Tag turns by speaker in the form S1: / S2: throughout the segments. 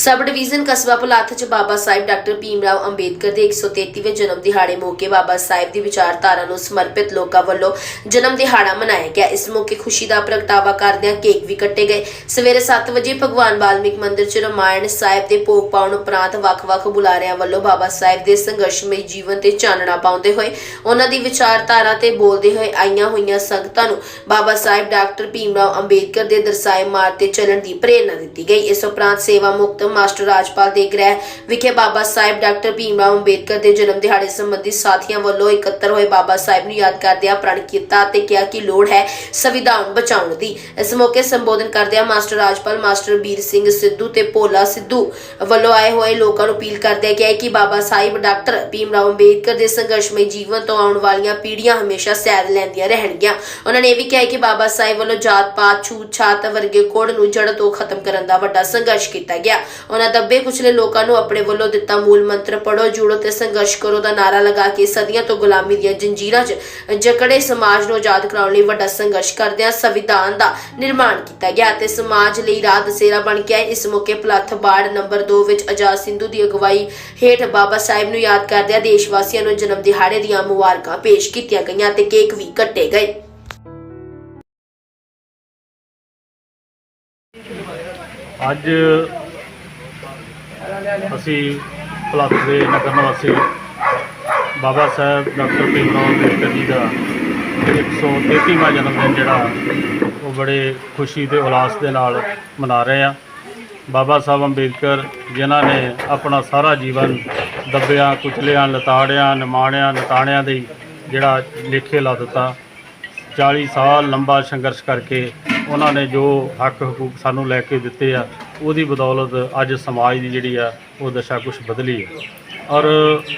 S1: Sub division ਕਸਬਾ ਪੁਲਾਥ ਚ ਬਾਬਾ ਸਾਹਿਬ doctor Bhim Rao Ambedkar ਦੇ 133ਵੇਂ ਜਨਮ ਦਿਹਾੜੇ ਮੌਕੇ ਬਾਬਾ ਸਾਹਿਬ ਦੀ ਵਿਚਾਰਧਾਰਾ ਨੂੰ ਸਮਰਪਿਤ ਲੋਕਾਂ ਵੱਲੋਂ ਜਨਮ ਦਿਹਾੜਾ ਮਨਾਇਆ ਗਿਆ। ਇਸ ਮੌਕੇ ਖੁਸ਼ੀ ਦਾ ਪ੍ਰਗਟਾਵਾ ਕਰਦਿਆਂ ਕੇਕ ਵੀ ਕੱਟੇ ਗਏ। ਸਵੇਰੇ 7 ਵਜੇ ਭਗਵਾਨ ਵਾਲਮੀਕ ਮੰਦਿਰ ਚ ਰਮਾਇਣ ਸਾਹਿਬ ਦੇ ਭੋਗ ਪਾਉਣ ਉਪਰੰਤ ਵੱਖ-ਵੱਖ ਬੁਲਾਰਿਆਂ ਵੱਲੋਂ ਬਾਬਾ ਸਾਹਿਬ ਦੇ ਸੰਘਰਸ਼ਮਈ ਜੀਵਨ ਤੇ ਚਾਨਣਾ ਪਾਉਂਦੇ ਹੋਏ ਉਹਨਾਂ ਦੀ ਵਿਚਾਰਧਾਰਾ ਤੇ ਬੋਲਦੇ ਹੋਏ ਆਈਆਂ ਹੋਈਆਂ ਸੰਗਤਾਂ ਨੂੰ ਬਾਬਾ ਸਾਹਿਬ ਡਾਕਟਰ ਭੀਮ ਰਾਓ ਅੰਬੇਦਕਰ ਦੇ ਦਰਸਾਏ ਮਾਰਗ ਤੇ ਚੱਲਣ ਦੀ ਪ੍ਰੇਰਣਾ ਦਿੱਤੀ ਗਈ। ਇਸ ਉਪਰੰਤ ਸੇਵਾ ਮੁਕਤ ਮਾਸਟਰ ਰਾਜਪਾਲ ਦੇ ਗ੍ਰਹਿ ਵਿਖੇ ਬਾਬਾ ਸਾਹਿਬ ਡਾਕਟਰ ਭੀਮ ਰਾਓ ਅੰਬੇਦਕਰ ਦੇ ਜਨਮ ਦਿਹਾੜੇ ਸੰਬੰਧੀ ਸਾਥੀਆਂ ਵੱਲੋਂ ਇਕੱਤਰ ਹੋਏ ਬਾਬਾ ਸਾਹਿਬ ਨੂੰ ਯਾਦ ਕਰਦਿਆਂ ਪ੍ਰਣ ਕੀਤਾ ਤੇ ਕਿਹਾ ਕਿ ਲੋੜ ਹੈ ਸੰਵਿਧਾਨ ਬਚਾਉਣ ਦੀ। ਇਸ ਮੌਕੇ ਸੰਬੋਧਨ ਕਰਦਿਆਂ ਮਾਸਟਰ ਰਾਜਪਾਲ, ਮਾਸਟਰ ਵੀਰ ਸਿੰਘ ਸਿੱਧੂ ਤੇ ਭੋਲਾ ਸਿੱਧੂ ਵੱਲੋਂ ਆਏ ਹੋਏ ਲੋਕਾਂ ਨੂੰ ਅਪੀਲ ਕਰਦਿਆਂ ਕਿਹਾ ਕਿ ਬਾਬਾ ਸਾਹਿਬ, ਡਾਕਟਰ ਭੀਮ ਭੀਮਰਾਓ ਅੰਬੇਦਕਰ ਦੇ ਸੰਘਰਸ਼ਮਈ ਜੀਵਨ ਤੋਂ ਆਉਣ ਵਾਲੀਆਂ ਪੀੜ੍ਹੀਆਂ ਹਮੇਸ਼ਾ ਸੈਰ ਲੈਂਦੀਆਂ ਰਹਿਣਗੀਆਂ। ਉਹਨਾਂ ਨੇ ਇਹ ਵੀ ਕਿਹਾ ਕਿ ਬਾਬਾ ਸਾਹਿਬ ਵੱਲੋਂ ਜਾਤ ਪਾਤ ਛੂਤ ਛਾਤ ਵਰਗੇ ਕੋੜ ਨੂੰ ਜੜ ਤੋਂ ਖਤਮ ਕਰਨ ਦਾ ਵੱਡਾ ਸੰਘਰਸ਼ ਕੀਤਾ ਗਿਆ। ਉਹਨਾਂ ਦੱਬੇ ਕੁਚਲੇ ਲੋਕਾਂ ਨੂੰ ਆਪਣੇ ਵੱਲੋਂ ਦਿੱਤਾ ਮੂਲ ਮੰਤਰ ਪੜੋ ਜੁੜੋ ਤੇ ਸੰਘਰਸ਼ ਕਰੋ ਦਾ ਨਾਰਾ ਲਗਾ ਕੇ ਸਦੀਆਂ ਤੋਂ ਗੁਲਾਮੀ ਦੀਆਂ ਜੰਜੀਰਾਂ 'ਚ ਜਕੜੇ ਸਮਾਜ ਨੂੰ ਆਜ਼ਾਦ ਕਰਾਉਣ ਲਈ ਵੱਡਾ ਸੰਘਰਸ਼ ਕਰਦਿਆਂ ਸੰਵਿਧਾਨ ਦਾ ਨਿਰਮਾਣ ਕੀਤਾ ਗਿਆ ਤੇ ਸਮਾਜ ਲਈ ਰਾਹ ਦਸੇਰਾ ਬਣ ਕੇ ਇਸ ਮੌਕੇ ਪਲੱਥ ਬਾੜ ਨੰਬਰ 2 ਵਿੱਚ ਆਜ਼ਾਦ ਸਿੰਧੂ ਦੀ ਅਗਵਾਈ ਹੇਠ ਬਾਬਾ ਸਾਹਿਬ ਨੂੰ ਯਾਦ ਕਰਦਿਆਂ ਦੇਸ਼ ਵਾਸੀਆਂ ਨੂੰ ਜਨਮ ਦਿਹਾੜੇ ਦੀਆਂ ਮੁਬਾਰਕਾਂ ਪੇਸ਼ ਕੀਤੀਆਂ ਗਈਆਂ ਤੇ ਕੇਕ ਵੀ ਕੱਟੇ ਗਏ।
S2: ਅੱਜ ਅਸੀਂ ਭਲੱਥ ਦੇ ਨਗਰ ਨਿਵਾਸੀ ਬਾਬਾ ਸਾਹਿਬ ਡਾਕਟਰ ਭੀਮਰਾਓ ਅੰਬੇਦਕਰ ਜੀ ਦਾ 133ਵਾਂ ਜਨਮ ਦਿਨ ਜਿਹੜਾ ਉਹ ਬੜੇ ਖੁਸ਼ੀ ਤੇ ਉਲਾਸ ਦੇ ਨਾਲ ਮਨਾ ਰਹੇ ਆ ਬਾਬਾ ਸਾਹਿਬ ਅੰਬੇਦਕਰ ਜਿਨ੍ਹਾਂ ਨੇ ਆਪਣਾ ਸਾਰਾ ਜੀਵਨ ਦੱਬਿਆਂ, ਕੁਚਲਿਆਂ ਲਤਾੜਿਆਂ ਨਿਮਾਣਿਆਂ, ਨਤਾਣਿਆਂ ਦੇ ਜਿਹੜਾ ਲੇਖੇ ਲਾ ਦਿੱਤਾ। 40 ਸਾਲ ਲੰਬਾ ਸੰਘਰਸ਼ ਕਰਕੇ ਉਹਨਾਂ ਨੇ ਜੋ ਹੱਕ ਹਕੂਕ ਸਾਨੂੰ ਲੈ ਕੇ ਦਿੱਤੇ ਆ ਉਹਦੀ ਬਦੌਲਤ ਅੱਜ ਸਮਾਜ ਦੀ ਜਿਹੜੀ ਆ, ਉਹ ਦਸ਼ਾ ਕੁਝ ਬਦਲੀ ਹੈ ਔਰ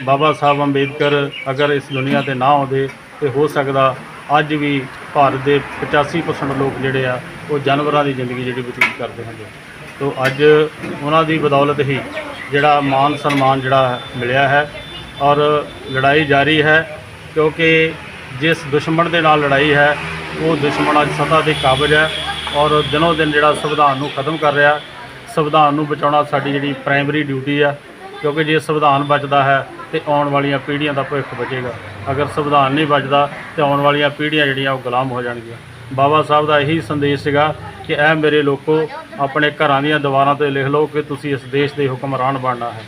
S2: ਬਾਬਾ ਸਾਹਿਬ ਅੰਬੇਦਕਰ ਅਗਰ ਇਸ ਦੁਨੀਆ ਤੇ ਨਾ ਆਉਂਦੇ ਤੇ ਹੋ ਸਕਦਾ ਅੱਜ ਵੀ ਭਾਰਤ ਦੇ 85% ਲੋਕ ਜਿਹੜੇ ਆ, ਉਹ ਜਾਨਵਰਾਂ ਦੀ ਜ਼ਿੰਦਗੀ ਜਿਹੜੀ ਬਤੀਤ ਕਰਦੇ ਹੁੰਦੇ ਤੋ ਅੱਜ ਉਹਨਾਂ ਦੀ ਬਦੌਲਤ ਹੀ ਜਿਹੜਾ ਮਾਨ ਸਨਮਾਨ ਜਿਹੜਾ ਮਿਲਿਆ ਹੈ ਔਰ ਲੜਾਈ ਜਾਰੀ ਹੈ, ਕਿਉਂਕਿ ਜਿਸ ਦੁਸ਼ਮਣ ਦੇ ਨਾਲ ਲੜਾਈ ਹੈ, ਉਹ ਦੁਸ਼ਮਣ ਅੱਜ ਸਤਾ ਤੇ ਕਾਬਜ ਹੈ ਔਰ ਦਿਨੋ ਦਿਨ ਜਿਹੜਾ ਸੰਵਿਧਾਨ ਨੂੰ ਖਤਮ ਕਰ ਰਿਹਾ ਸੰਵਿਧਾਨ ਨੂੰ ਬਚਾਉਣਾ ਸਾਡੀ ਜਿਹੜੀ ਪ੍ਰਾਇਮਰੀ ਡਿਊਟੀ ਆ, ਕਿਉਂਕਿ ਜੇ ਸੰਵਿਧਾਨ ਬਚਦਾ ਹੈ ਤੇ ਆਉਣ ਵਾਲੀਆਂ ਪੀੜ੍ਹੀਆਂ ਦਾ ਭਵਿੱਖ ਬਚੇਗਾ। ਅਗਰ ਸੰਵਿਧਾਨ ਨਹੀਂ ਬਚਦਾ ਤੇ ਆਉਣ ਵਾਲੀਆਂ ਪੀੜ੍ਹੀਆਂ ਜਿਹੜੀਆਂ ਉਹ ਗੁਲਾਮ ਹੋ ਜਾਣਗੀਆਂ। ਬਾਬਾ ਸਾਹਿਬ ਦਾ ਇਹੀ ਸੰਦੇਸ਼ ਸੀਗਾ ਕਿ ਐ ਮੇਰੇ ਲੋਕੋ, ਆਪਣੇ ਘਰਾਂ ਦੀਆਂ ਦੀਵਾਰਾਂ ਤੇ ਲਿਖ ਲਓ ਕਿ ਤੁਸੀਂ ਇਸ ਦੇਸ਼ ਦੇ ਹੁਕਮਰਾਨ ਬਣਨਾ ਹੈ।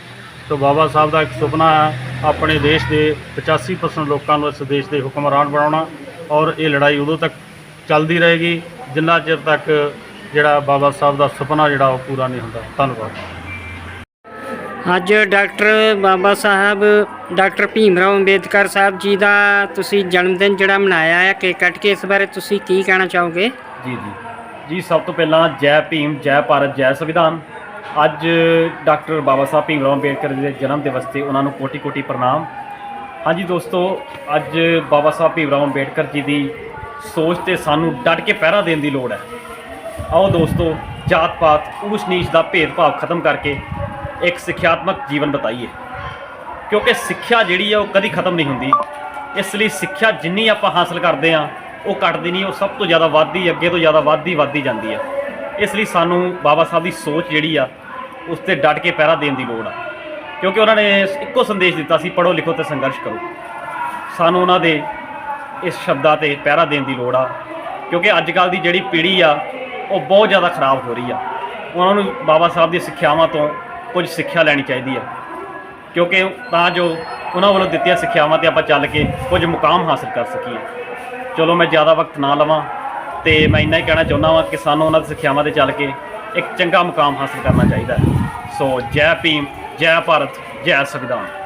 S2: ਸੋ ਬਾਬਾ ਸਾਹਿਬ ਦਾ ਇੱਕ ਸੁਪਨਾ ਹੈ ਆਪਣੇ ਦੇਸ਼ ਦੇ 85% ਲੋਕਾਂ ਨੂੰ ਇਸ ਦੇਸ਼ ਦੇ ਹੁਕਮਰਾਨ ਬਣਾਉਣਾ ਔਰ ਇਹ ਲੜਾਈ ਉਦੋਂ ਤੱਕ ਚੱਲਦੀ ਰਹੇਗੀ, ਜਿੰਨਾ ਚਿਰ ਤੱਕ ਜਿਹੜਾ ਬਾਬਾ ਸਾਹਿਬ ਦਾ ਸੁਪਨਾ ਜਿਹੜਾ ਉਹ ਪੂਰਾ ਨਹੀਂ ਹੁੰਦਾ। ਧੰਨਵਾਦ।
S3: ਅੱਜ ਡਾਕਟਰ ਬਾਬਾ ਸਾਹਿਬ ਡਾਕਟਰ ਭੀਮਰਾਓ ਅੰਬੇਦਕਰ ਸਾਹਿਬ ਜੀ ਦਾ ਤੁਸੀਂ ਜਨਮ ਦਿਨ ਜਿਹੜਾ ਮਨਾਇਆ ਹੈ ਕੇਕ ਕੱਟ ਕੇ ਇਸ ਬਾਰੇ ਤੁਸੀਂ ਕੀ ਕਹਿਣਾ ਚਾਹੋਗੇ?
S4: ਜੀ ਜੀ। ਜੀ ਸਭ ਤੋਂ ਪਹਿਲਾਂ ਜੈ ਭੀਮ ਜੈ ਭਾਰਤ ਜੈ ਸੰਵਿਧਾਨ। ਅੱਜ ਡਾਕਟਰ ਬਾਬਾ ਸਾਹਿਬ ਭੀਮ ਰਾਓ ਅੰਬੇਡਕਰ ਜੀ ਦੇ ਜਨਮ ਦਿਵਸ ਤੇ ਉਹਨਾਂ ਨੂੰ ਕੋਟੀ ਕੋਟੀ ਪ੍ਰਣਾਮ। ਹਾਂਜੀ ਦੋਸਤੋ ਅੱਜ ਬਾਬਾ ਸਾਹਿਬ ਭੀਮ ਰਾਓ ਅੰਬੇਡਕਰ ਜੀ ਦੀ ਸੋਚ ਤੇ ਸਾਨੂੰ ਡਟ ਕੇ ਪਹਿਰਾ ਦੇਣ ਦੀ ਲੋੜ ਹੈ। ਆਓ ਦੋਸਤੋ ਜਾਤ ਪਾਤ ਊਚ ਨੀਚ ਦਾ ਭੇਦਭਾਵ ਖਤਮ ਕਰਕੇ ਇੱਕ ਸਿੱਖਿਆਤਮਕ ਜੀਵਨ ਬਤਾਈਏ। ਕਿਉਂਕਿ ਸਿੱਖਿਆ ਜਿਹੜੀ ਹੈ ਉਹ ਕਦੀ ਖਤਮ ਨਹੀਂ ਹੁੰਦੀ। ਇਸ ਲਈ ਸਿੱਖਿਆ ਜਿੰਨੀ ਆਪਾਂ ਹਾਸਲ ਕਰਦੇ ਆ, ਉਹ ਘਟਦੀ ਨਹੀਂ, ਉਹ ਸਭ ਤੋਂ ਜ਼ਿਆਦਾ ਵੱਧਦੀ, ਅੱਗੇ ਤੋਂ ਜ਼ਿਆਦਾ ਵੱਧਦੀ ਵੱਧਦੀ ਜਾਂਦੀ ਆ। ਇਸ ਲਈ ਸਾਨੂੰ ਬਾਬਾ ਸਾਹਿਬ ਦੀ ਸੋਚ ਜਿਹੜੀ ਆ, ਉਸ ਤੇ ਡਟ ਕੇ ਪਹਿਰਾ ਦੇਣ ਦੀ ਲੋੜ ਆ। ਕਿਉਂਕਿ ਉਹਨਾਂ ਨੇ ਇੱਕੋ ਸੰਦੇਸ਼ ਦਿੱਤਾ ਸੀ, ਪੜ੍ਹੋ, ਲਿਖੋ ਤੇ ਸੰਘਰਸ਼ ਕਰੋ। ਸਾਨੂੰ ਉਹਨਾਂ ਦੇ ਇਸ ਸ਼ਬਦਾਂ ਤੇ ਪਹਿਰਾ ਦੇਣ ਦੀ ਲੋੜ ਆ। ਕਿਉਂਕਿ ਅੱਜ ਕੱਲ ਦੀ ਜਿਹੜੀ ਪੀੜ੍ਹੀ ਆ ਉਹ ਬਹੁਤ ਜ਼ਿਆਦਾ ਖਰਾਬ ਹੋ ਰਹੀ ਆ। ਉਹਨਾਂ ਨੂੰ ਬਾਬਾ ਸਾਹਿਬ ਦੀਆਂ ਸਿੱਖਿਆਵਾਂ ਤੋਂ ਕੁਝ ਸਿੱਖਿਆ ਲੈਣੀ ਚਾਹੀਦੀ ਆ। ਕਿਉਂਕਿ ਤਾਂ ਜੋ ਉਹਨਾਂ ਵੱਲੋਂ ਦਿੱਤੀਆਂ ਸਿੱਖਿਆਵਾਂ ਤੇ ਆਪਾਂ ਚੱਲ ਕੇ ਕੁਝ ਮੁਕਾਮ ਹਾਸਲ ਕਰ ਸਕੀਏ। ਚਲੋ ਮੈਂ ਜ਼ਿਆਦਾ ਵਕਤ ਨਾ ਲਵਾਂ ਤੇ ਮੈਂ ਇੰਨਾ ਹੀ ਕਹਿਣਾ ਚਾਹੁੰਦਾ ਹਾਂ ਕਿ ਸਾਨੂੰ ਉਹਨਾਂ ਦੀ ਸਿੱਖਿਆਵਾਂ ਤੇ ਚੱਲ ਕੇ ਇੱਕ ਚੰਗਾ ਮੁਕਾਮ ਹਾਸਲ ਕਰਨਾ ਚਾਹੀਦਾ ਸੋ ਜੈ ਭੀਮ, ਜੈ ਭਾਰਤ, ਜੈ ਸੰਵਿਧਾਨ।